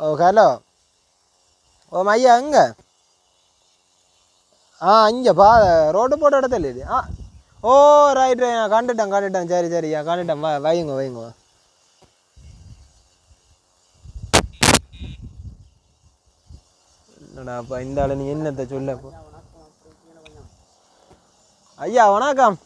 ஓ hello ஓ ஐயா எங்கே ஆ இங்கே பா ரோடு போட்ட இடத்துல இது ஆ ஓ ரைட் ரைட் நான் கண்டுட்டேன் கண்டுட்டேன் சரி சரியா கண்டுட்டேன் வா வைங்க வைங்க என்னடா அப்பா இந்த ஆள் நீ என்னத்தை சொல்ல ஐயா வணக்கம்.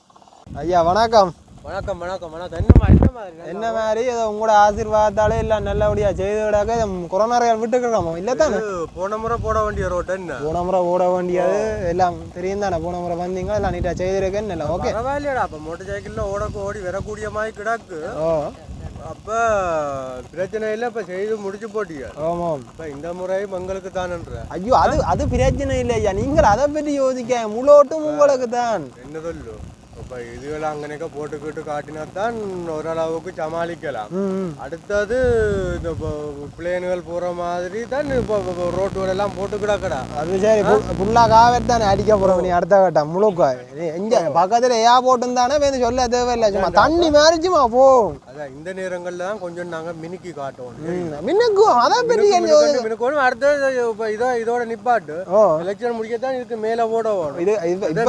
ஐயா வணக்கம். வணக்கம் வணக்கம் வணக்கம். என்ன மாதிரி என்ன மாதிரி? ஏதோ உங்களோட ஆசீர்வாதத்தாலே எல்லாம் நல்லபடியா செய்து விடாக்க கொரோனாரையால் விட்டுக்கிறோமோ இல்லை தானே? போன முறை போட வேண்டிய ரோட்டு என்ன? போன முறை ஓட வேண்டியது எல்லாம் தெரியும் தானே? போன முறை வந்தீங்க எல்லாம் நீட்டாக செய்திருக்கேன்னு இல்லை. ஓகே பரவாயில்லையடா அப்ப மோட்டர் சைக்கிள்ல ஓட ஓடி வரக்கூடிய மாதிரி கிடக்கு. ஓ. அப்ப பிரச்சனை இல்லை இப்ப செய்து முடிச்சு போட்டிய. ஆமாம். இப்ப இந்த முறை உங்களுக்கு தானன்ற. ஐயோ அது அது பிரச்சனை இல்லை ஐயா நீங்கள் அதை பற்றி யோசிக்க முழோட்டும் உங்களுக்கு தான் என்ன சொல்லு? இப்ப இதுகளை அங்கனக்க போட்டுக்கிட்டு காட்டினா தான் ஓரளவுக்கு சமாளிக்கலாம். அடுத்தது இந்த பிளேன்கள் போற மாதிரி தான் இப்போ ரோட்டு எல்லாம் போட்டு கிடக்கடா. அது சரி ஃபுல்லாக காவேரி தானே அடிக்க போகிறோம் நீ அடுத்த கட்டம் முழுக்க. எங்க பக்கத்தில் ஏா போட்டும் தானே வேணும் சொல்ல தேவையில்லை சும்மா தண்ணி மாதிரி சும்மா போ. அதான் இந்த நேரங்கள்ல தான் கொஞ்சம் நாங்க மினுக்கி காட்டுவோம் மின்னுக்கும் அதான் பெரிய மினுக்கு- மினுக்கு அடுத்தது இப்ப இதோ இதோட நிப்பாட்டு. எலெக்ஷன் முடிக்கத்தான் இதுக்கு மேல போட இது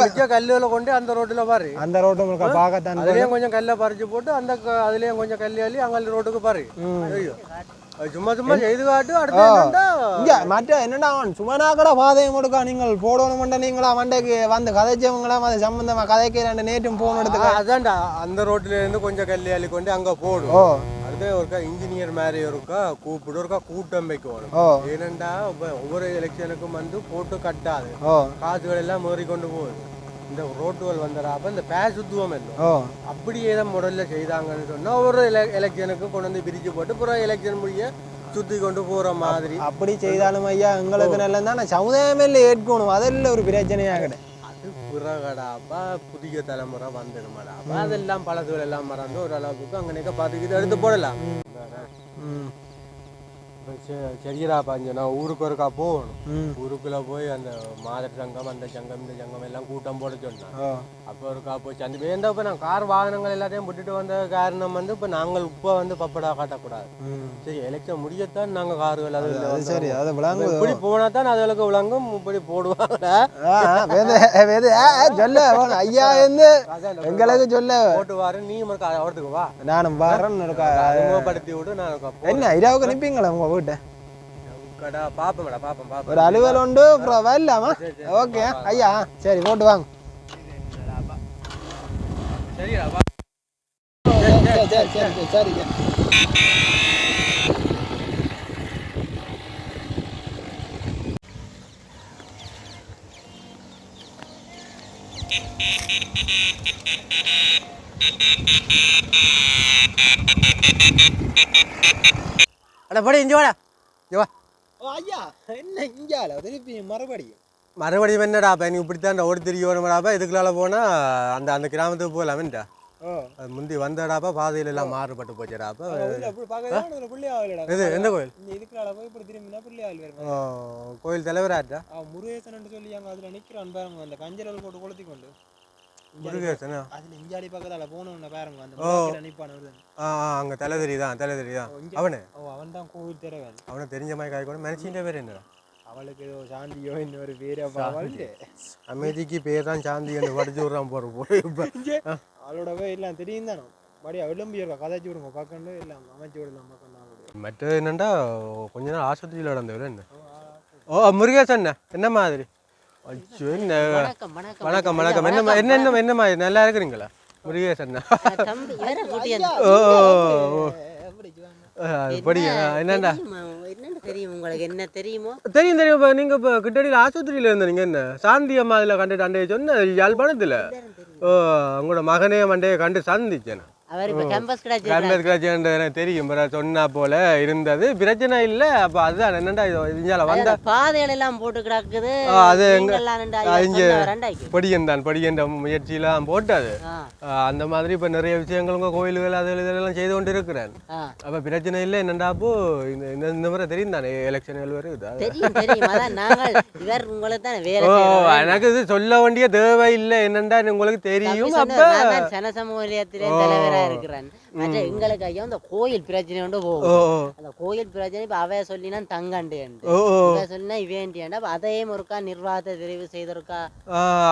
மிச்ச கல்லுகளை கொண்டு அந்த ரோட்டுல பாரு. அந்த ரோட்டு முழுக்க பார்க்கத்தான் அதுலயும் கொஞ்சம் கல்லை பறிச்சு போட்டு அந்த அதுலயும் கொஞ்சம் கல்லி அள்ளி அங்க ரோட்டுக்கு பாரு. ஐயோ. அது சும்மா சும்மா செய்து காட்டு அடுத்து இங்க மற்ற என்னடா அவன்? சுமனாக்கட பாதையும் கொடுக்கா நீங்கள் போடணும் நீங்களா மண்டைக்கு வந்து கதைச்சவங்களாம் அது சம்பந்தமா கதைக்கு ரெண்டு நேற்றும் போன் எடுத்துக்க. அதான்டா. அந்த ரோட்ல இருந்து கொஞ்சம் கல்லி அள்ளி கொண்டு அங்க போடும் அடுத்து ஒருக்கா இன்ஜினியர் மாதிரி ஒருக்கா கூப்பிடு ஒருக்கா கூட்டம் வைக்கணும். ஓ. ஏனண்டா ஒவ்வொரு எலெக்ஷனுக்கும் வந்து போட்டு கட்டாது. காசுகள் எல்லாம் மாறி கொண்டு போகுது. இந்த ரோட்டுகள் வந்தடாப்ப இந்த பே சுத்துவம் இல்லை ஓ. அப்படியே தான் முதல்ல செய்தாங்கன்னு சொன்னா ஒரு எலெக்ஷனுக்கு கொண்டு வந்து பிரிச்சு போட்டு அப்புறம் எலெக்ஷன் முடிய சுத்தி கொண்டு போற மாதிரி. அப்படி செய்தாலும் ஐயா எங்களுக்கு நல்லது தான் சமுதாயமே ஏற்கணும். அதில் ஒரு பிரச்சனையாகட அது பிறகடாப்பா புதிய தலைமுறை வந்துடுமாடாப்பா அதெல்லாம் பழசுகள் எல்லாம் மறந்து ஓரளவுக்கு அங்கனைக்க பார்த்துக்கிட்டு எடுத்து போடலாம். ம். சரி- சரிடா பாஞ்சனா ஊருக்கு ஒருக்கா போகணும். ஊருக்குள்ள போய் அந்த மாதர் சங்கம் அந்த சங்கம் இந்த சங்கம் எல்லாம் கூட்டம் போட சொன்னான் அப்போ ஒருக்கா போய் அந்த வேண்ட இப்போ நான் கார் வாகனங்கள் எல்லாத்தையும் விட்டுட்டு வந்த காரணம் வந்து இப்போ நாங்கள் இப்போ வந்து பப்படா காட்டக்கூடாது. சரி எலெக்ஷன் முடியத்தான் நாங்கள் கார்கள் அது சரி அது விளங்கு இப்படி போனா தான் அதுகளுக்கு விளங்கும் இப்படி போடுவாங்க சொல்ல. ஐயா வந்து எங்களுக்கு சொல்ல. போட்டு வாரு நீ அவரத்துக்கு வா. நானும் பாடுறேன் இருக்கா? அறிமுகப்படுத்தி விடு நான் என்ன இரவுக்கு நிப்பீங்களா உங்க பாப்பேன் ஒரு அலுவல் உண்டு அப்புறம் வரலாமா? ஓகே. ஐயா சரி போட்டு வாங்க. சரி சரி சரிங்க. அட படி இஞ்சி வாடா. இங்க வா. ஐயா என்ன இங்கால திருப்பி மறுபடியும். மறுபடியும் என்னடா அப்போ? எனக்கு இப்படித்தான் ஓடி தெரிய வேணுமாடாப்பா இதுக்குள்ளால போனா அந்த அந்த கிராமத்துக்கு போகலாமேன்டா ஓ. அது முந்தி வந்தடாப்பா பாதையில எல்லாம் மாறுபட்டு போச்சுடாப்பா இது எந்த கோயில்? கோயில் தலைவராட்டா முருகேசன் சொல்லி அங்க அதுல நிக்கிறான் பாருங்க அந்த கஞ்சரல் போட்டு கொளுத்தி கொண்டு முருகேசனா அதுல இஞ்சாடி பக்கத்தால போனவன பாருங்க அந்த நிப்பான வருது ஆ ஆ, அங்க தலை தெரியுதான் தலை தெரியுதான் அவனு? ஓ அவன் தான் கோவில் அவனை தெரிஞ்ச மாதிரி காய்க்கணும் மனுஷன் பேர் என்னடா அவளுக்கு ஏதோ சாந்தியோ இன்னொரு பேரோ அமைதிக்கு பேர் தான் சாந்தி என்று படிச்சு விட்றான் போற போய் அவளோட போய் எல்லாம் தெரியும் தானே? மறுபடியும் விளம்பி இருக்கா கதைச்சு விடுங்க பக்கண்டு எல்லாம் அமைச்சு விடலாம் பக்கம் மற்றது என்னண்டா கொஞ்ச நாள் ஆஸ்பத்திரியில் நடந்தவர் என்ன? ஓ முருகேசன் என்ன மாதிரி? வணக்கம் வணக்கம். என்ன என்ன என்ன என்ன மாதிரி நல்லா இருக்கிறீங்களா? முருகேசன் ஓ ஓ, ஓ. ஆ, படி என்னண்டா என்ன தெரியுமோ? தெரியும் தெரியும். இப்போ நீங்கள் இப்போ கிட்டடியில் ஆஸ்பத்திரியில் இருந்தீங்க என்ன? சாந்தி அம்மா அதில் கண்டுட்டு அண்டைய சொன்ன யாழ்ப்பாணத்தில்? ஓ உங்களோட மகனே மண்டையை கண்டு சந்திச்சேன். அவர் இப்ப கேம்பஸ் கிடைச்சி அம்பேத்கர் எனக்கு தெரியும். சொன்னா போல இருந்தது. பிரச்சனை இல்லை. அப்போ அதுதான் என்னண்டா இது? இஞ்சால வந்த பாதைகள் எல்லாம் போட்டு கிடக்குது. அது இங்க-. படியன் தான். படியன்ற முயற்சியெல்லாம் போட்டது அந்த மாதிரி இப்போ நிறைய விஷயங்கள் உங்கள் கோயில்கள் அது இதெல்லாம் செய்து கொண்டு இருக்கிறேன் அப்போ பிரச்சனை இல்லை. என்னண்டா அப்போ? இந்த இந்த- முறை தெரியும் தானே? எலெக்ஷன்கள் வருது ஓ. எனக்கு இது சொல்ல வேண்டிய தேவை இல்லை என்னண்டா உங்களுக்கு தெரியும்? அப்ப நான் தான். சனசமூக நிலையத்திலே தலைவர் இருக்கிறேன். எங்களுக்கு ஐயா அந்த கோயில் பிரச்சனை கொண்டு போகும். அந்த கோயில் பிரச்சனை இப்போ அவைய சொல்லினா தங்கண்டு சொல்லினா இவேண்டியாண்டா அதையும் ஒருக்கா நிர்வாகத்தை தெரிவு செய்திருக்கா.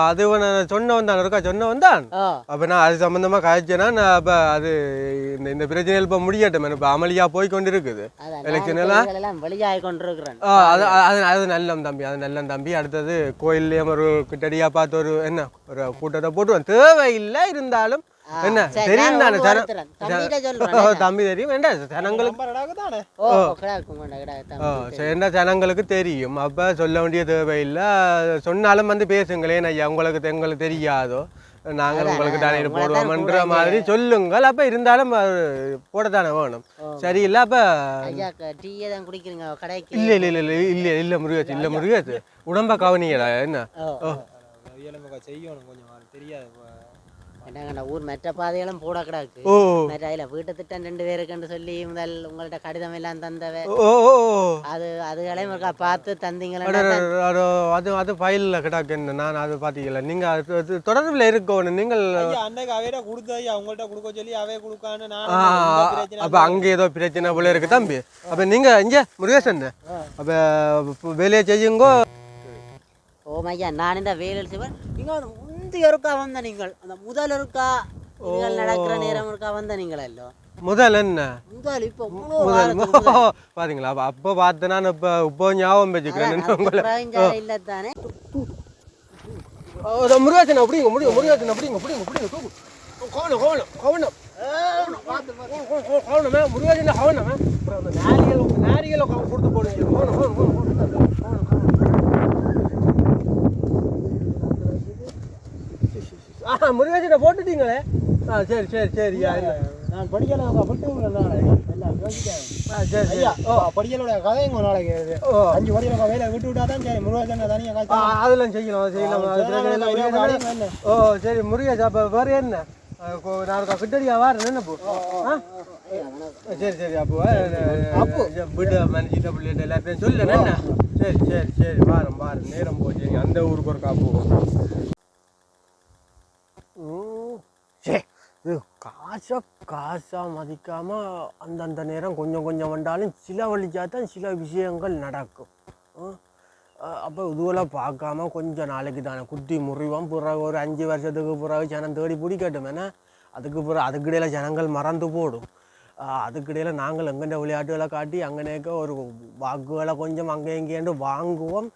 அது நான் சொன்னவன் தான் இருக்கா சொன்னவன் தான் ஓ அப்போ நான் அது சம்மந்தமாக காய்ச்சேன்னா நான் அப்போ அது இந்த இந்த பிரச்சனைகள் இப்போ முடியட்டும். இப்போ அமளியாக போய் கொண்டு இருக்குது அதான் Election நான் எல்லாம்? வெளியாகி கொண்டிருக்கிறேன். அது அது அது நல்லம் தம்பி அது நல்லம் தம்பி. அடுத்தது கோயில்லையும் ஒரு கிட்டடியாக பார்த்து ஒரு என்ன ஒரு கூட்டத்தை போட்டுருவோம் தேவையில்லை இருந்தாலும் என்ன? தெரியும் தானே? தம்பி தெரியும்? வேண்டாம் ஜனங்களுக்கு என்ன? ஜனங்களுக்கு தெரியும். அப்போ சொல்ல வேண்டிய தேவையில்லை. சொன்னாலும் வந்து பேசுங்களேன் ஐயா உங்களுக்கு எங்களுக்கு தெரியாதோ? நாங்கள் உங்களுக்கு தானே தான் போடுவோம்ன்ற மாதிரி சொல்லுங்கள். அப்போ இருந்தாலும் அது போடத்தானே வேணும். சரி இல்லை அப்போ தான் இல்லை இல்லை இல்லை இல்லை இல்லை முருகேசு இல்லை முருகேசு உடம்ப கவனிங்கடா என்ன? செய்யணும் கொஞ்சம் தெரியாது. என்னங்கண்ணா ஊர் மெட்ட பாதைகளும் போட கிடக்கு. ஓ. மெட்ட அதில் வீட்டு திட்டம் ரெண்டு பேருக்குன்னு சொல்லி முதல் உங்கள்ட்ட கடிதம் எல்லாம் தந்தவ. அது அதுகளையும் இருக்கா பார்த்து தந்தீங்களா? அது அது ஃபைலில் கிடக்கு என்ன? நான் அது பார்த்தீங்களா நீங்கள் அது தொடர்பில் இருக்கணும் நீங்கள் அன்னைக்கு அவையிட கொடுத்த ஐயா உங்கள்ட்ட கொடுக்க சொல்லி அவே கொடுக்கான்னு நான் அப்ப அங்க ஏதோ பிரச்சனை போல இருக்கு தம்பி. அப்ப நீங்க இங்க முருகேசன் அப்ப வேலையை செய்யுங்கோ. ஓ ஐயா நான் இந்த வேலையில் செய்வேன்? நீங்கள் முந்தி ஒருக்கா வந்த நீங்கள்? அந்த முதல் ஒருக்கா நீங்கள் நடக்கிற நேரம் ஒருக்கா வந்த முதல் என்ன? முதல் இப்போ முதல். பாத்தீங்களா? அப்ப பார்த்து நான் இப்ப இப்போ ஞாபகம் வச்சுக்கிறேன். உங்களை இல்ல தானே முருகேசன் அப்படிங்க முடியும் முருகேசன் அப்படிங்க அப்படிங்க தூக்கு. கவனம் கவனம் கவனம். கவனமே முருகேசன் அந்த நாரிகள் நாரிகளை கொடுத்து போடுங்க கவனம் கவனம் கவனம். முருகேசனை போட்டுட்டீங்களே? ஆ சரி சரி சரி. நான் படிக்கல விட்டு படிக்கலோட கதைங்க நாளைக்கு ஓ. அஞ்சு படிக்கல வேலை விட்டு விட்டா தான் சரி முருகன் தனியாக அதெல்லாம் செய்யலாம் செய்யலாம். முருகேசன் ஓ சரி முருகேஷ் அப்போ வேறு என்ன? நாளைக்கு கிட்டடியா வாரேன் என்ன போ? ஆ? சரி சரி அப்போ அப்போ. விடு மனுஷிட்ட பிள்ளைகிட்ட எல்லாத்தையும் சொல்லு என்ன? சரி சரி சரி வாரம் வாரம் நேரம் போச்சு. அந்த ஊருக்கு ஒரு காப்பு இது காசை காசாக மதிக்காமல் அந்தந்த நேரம் கொஞ்சம் கொஞ்சம் வந்தாலும் சில வழிச்சா தான் சில விஷயங்கள் நடக்கும். அப்போ இதுவெல்லாம் பார்க்காம கொஞ்சம் நாளைக்கு தானே. குத்தி முறிவோம் பிறகு ஒரு அஞ்சு வருஷத்துக்கு பிறகு ஜனம் தேடி பிடிக்கட்டும் ஏன்னா அதுக்கு பிறகு அதுக்கிடையில் ஜனங்கள் மறந்து போடும். அதுக்கிடையில் நாங்கள் எங்கெண்ட விளையாட்டுகளை காட்டி அங்கனேக்க ஒரு வாக்குகளை கொஞ்சம் அங்கே இங்கேண்டு வாங்குவோம்.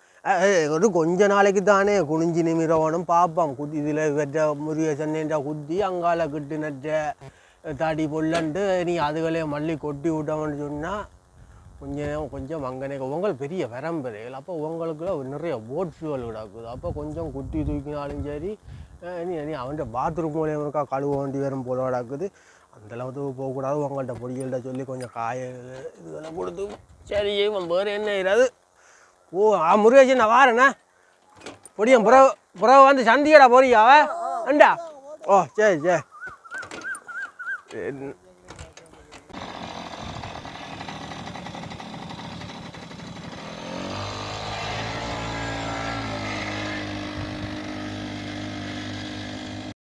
ஒரு கொஞ்ச நாளைக்கு தானே குனிஞ்சி நிமிரவனும் பார்ப்போம் குத்தி இதில் வெற்ற முறிய என்ற குத்தி அங்கால கிட்டு நற்ற தாடி பொல்லண்டு நீ அதுகளே மல்லி கொட்டி விட்டவன்னு சொன்னால் கொஞ்சம் கொஞ்சம் அங்கனே உங்கள் பெரிய வரம்பரைகள் அப்போ உங்களுக்குள்ள நிறைய ஓட்ஸுகள் கிடக்குது அப்போ கொஞ்சம் குத்தி தூக்கினாலும் சரி நீ நீ அவன்கிட்ட பாத்ரூம் மூலியம் இருக்கா கழுவ வேண்டி வரும் போல கிடக்குது அந்த அளவுக்கு போகக்கூடாது உங்கள்கிட்ட பொடிகள்கிட்ட சொல்லி கொஞ்சம் காய இதெல்லாம் கொடுத்து சரி இவன் வேறு என்ன இராது ஓ ஆ முருகேஷன் நான் வாரேண்ணா. பொடியன் புறவு புறவு வந்து சந்தியடா போறியாவ அண்டா. ஓ சரி சரி.